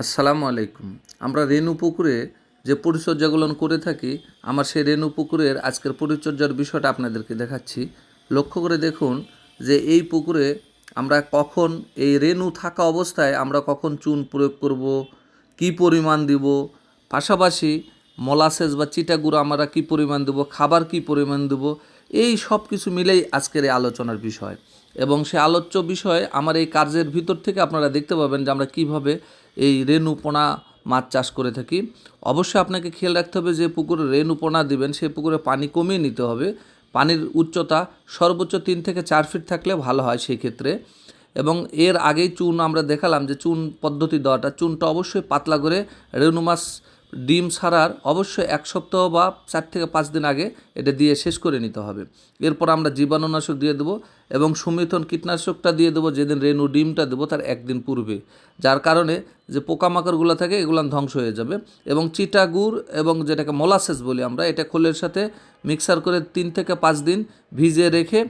আসসালামু আলাইকুম। আমরা রেণু পুকুরে যে পরিচর্যাগুলো করে থাকি, আমার সেই রেণু পুকুরের আজকের পরিচর্যার বিষয়টা আপনাদেরকে দেখাচ্ছি। লক্ষ্য করে দেখুন যে এই পুকুরে আমরা কখন এই রেণু থাকা অবস্থায় আমরা কখন চুন প্রয়োগ করব, কি পরিমাণ দিব, পাশাপাশি মলাসেস বা চিটা গুঁড়ো আমরা কী পরিমাণ দেবো, খাবার কি পরিমাণ দেবো এই সব কিছু মিলেই আজকের এই আলোচনার বিষয়। এবং সে আলোচ্য বিষয়ে আমার এই কার্যের ভিতর থেকে আপনারা দেখতে পাবেন যে আমরা কীভাবে এই রেণুপোনা মাছ চাষ করে থাকি। অবশ্যই আপনাকে খেয়াল রাখতে হবে যে পুকুরে রেণুপোনা দিবেন, সেই পুকুরে পানি কমিয়ে নিতে হবে। পানির উচ্চতা সর্বোচ্চ তিন থেকে চার ফিট থাকলে ভালো হয় সেই ক্ষেত্রে। এবং এর আগেই চুন আমরা দেখালাম যে চুন পদ্ধতি দেওয়াটা চুনটা অবশ্যই পাতলা করে রেণু মাছ ডিম ছাড়ার অবশ্যই এক সপ্তাহ বা চার থেকে পাঁচ দিন আগে এটা দিয়ে শেষ করে নিতে হবে। এরপর আমরা জীবাণুনাশক দিয়ে দেবো এবং সুমিথন কীটনাশকটা দিয়ে দেবো, যেদিন রেণু ডিমটা দেবো তার একদিন পূর্বে। যার কারণে যে পোকামাকড়গুলো থাকে এগুলো ধ্বংস হয়ে যাবে এবং চিটা গুড় এবং যেটাকে মোলাসেস বলি আমরা, এটা খোলের সাথে মিক্সার করে তিন থেকে পাঁচ দিন ভিজিয়ে রেখে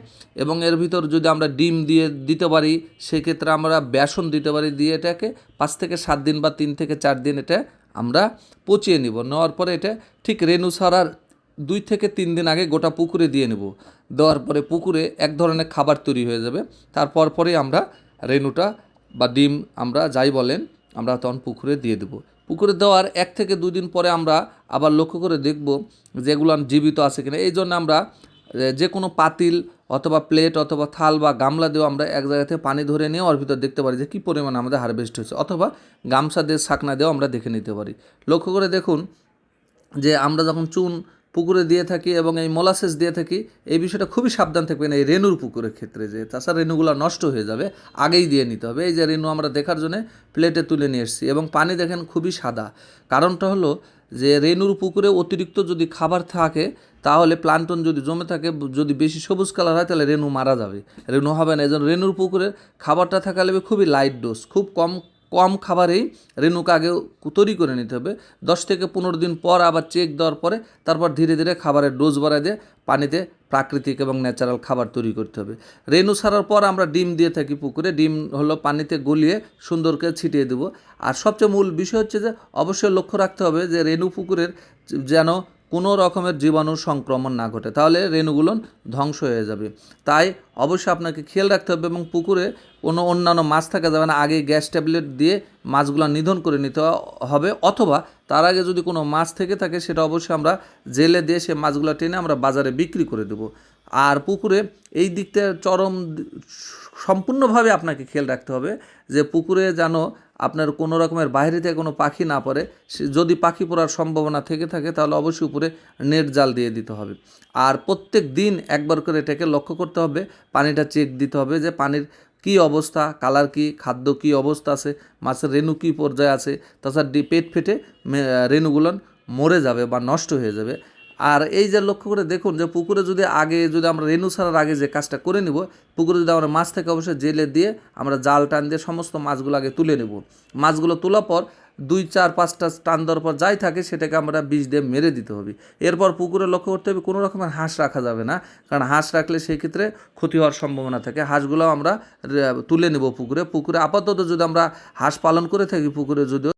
এবং এর ভিতর যদি আমরা ডিম দিয়ে দিতে পারি, সেক্ষেত্রে আমরা বেসন দিতে পারি, দিয়ে এটাকে পাঁচ থেকে সাত দিন বা তিন থেকে চার দিন এটা আমরা পচিয়ে নিব। নেওয়ার পরে এটা ঠিক রেণু ছাড়ার দুই থেকে তিন দিন আগে গোটা পুকুরে দিয়ে নেব। দেওয়ার পরে পুকুরে এক ধরনের খাবার তৈরি হয়ে যাবে। তারপর পরেই আমরা রেণুটা বা ডিম আমরা যাই বলেন, আমরা তখন পুকুরে দিয়ে দেবো। পুকুরে দেওয়ার এক থেকে দুই দিন পরে আমরা আবার লক্ষ্য করে দেখব যেগুলো জীবিত আছে কিনা। এই জন্য আমরা যে কোনো পাতিল অথবা প্লেট অথবা থাল বা গামলা দিয়েও আমরা এক জায়গা থেকে পানি ধরে নিয়ে ওর ভিতর দেখতে পারি যে কী পরিমাণ আমাদের হারভেস্ট হয়েছে অথবা গামছা দিয়ে শাকনা দিয়েও আমরা দেখে নিতে পারি। লক্ষ্য করে দেখুন যে আমরা যখন চুন পুকুরে দিয়ে থাকি এবং এই মোলাসেস দিয়ে থাকি, এই বিষয়টা খুবই সাবধান থাকবেন এই রেনুর পুকুরের ক্ষেত্রে যে তাছাড়া রেনুগুলো নষ্ট হয়ে যাবে, আগেই দিয়ে নিতে হবে। এই যে রেনু আমরা দেখার জন্য প্লেটে তুলে নিয়ে এসেছি এবং পানি দেখেন খুবই সাদা। কারণটা হলো যে রেনুর পুকুরে অতিরিক্ত যদি খাবার থাকে, তাহলে প্লান্টন যদি জমে থাকে, যদি বেশি সবুজ কালার হয়, তাহলে রেনু মারা যাবে। রেনু হবে না। এই জন্য রেনুর পুকুরে খাবারটা থাকা লাগবে খুবই লাইট ডোজ খুব কম কম খাবারেই রেণুকে আগে তৈরি করে নিতে হবে। দশ থেকে পনেরো দিন পর আবার চেক দেওয়ার পরে তারপর ধীরে ধীরে খাবারের ডোজ বাড়ায় দিয়ে পানিতে প্রাকৃতিক এবং ন্যাচারাল খাবার তৈরি করতে হবে। রেণু ছাড়ার পর আমরা ডিম দিয়ে থাকি পুকুরে। ডিম হলো পানিতে গলিয়ে সুন্দর করে ছিটিয়ে দেবো। আর সবচেয়ে মূল বিষয় হচ্ছে যে, অবশ্যই লক্ষ্য রাখতে হবে যে, রেণু পুকুরের যেন কোনো রকমের জীবাণু সংক্রমণ না ঘটে, তাহলে রেণুগুলো ধ্বংস হয়ে যাবে। তাই অবশ্যই আপনাকে খেয়াল রাখতে হবে এবং পুকুরে কোনো অন্যান্য মাছ থাকা যাবে না, আগে গ্যাস ট্যাবলেট দিয়ে মাছগুলো নিধন করে নিতে হবে, অথবা তার আগে যদি কোনো মাছ থেকে থাকে, সেটা অবশ্যই আমরা জেলে দিয়ে সে মাছগুলো টেনে আমরা বাজারে বিক্রি করে দেবো। আর পুকুরে এই দিকটা চরম সম্পূর্ণভাবে আপনাকে খেয়াল রাখতে হবে যে পুকুরে যেন আপনার কোনো রকমের বাইরে থেকে কোনো পাখি না পড়ে যদি পাখি পড়ার সম্ভাবনা থেকে থাকে তাহলে অবশ্যই উপরে নেট জাল দিয়ে দিতে হবে। আর প্রত্যেক দিন একবার করে এটাকে লক্ষ্য করতে হবে, পানিটা চেক দিতে হবে যে পানির কি অবস্থা, কালার কি, খাদ্য কি অবস্থা আছে, মাছের রেণু কী পর্যায়ে আছে, তাছাড়া পেট ফেটে মে- রেণুগুলো মরে যাবে বা নষ্ট হয়ে যাবে। আর এই যে লক্ষ্য করে দেখুন যে পুকুরে যদি আগে, যদি আমরা রেণু ছাড়ার আগে যে কাজটা করে নিব, পুকুরে যদি আমরা মাছ থেকে অবশ্যই জেলে দিয়ে আমরা জাল টান দিয়ে সমস্ত মাছগুলো আগে তুলে নেব। মাছগুলো তোলার পর দুই, চার, পাঁচটা টান দেওয়ার পর যাই থাকে সেটাকে আমরা বিষ দিয়ে মেরে দিতে হবে। এরপর পুকুরে লক্ষ্য করতে হবে কোনো রকমের হাঁস রাখা যাবে না, কারণ হাঁস রাখলে সেই ক্ষেত্রে ক্ষতি হওয়ার সম্ভাবনা থাকে। হাঁসগুলো আমরা তুলে নেব পুকুরে। পুকুরে আপাতত যদি আমরা হাঁস পালন করে থাকি, পুকুরে যদিও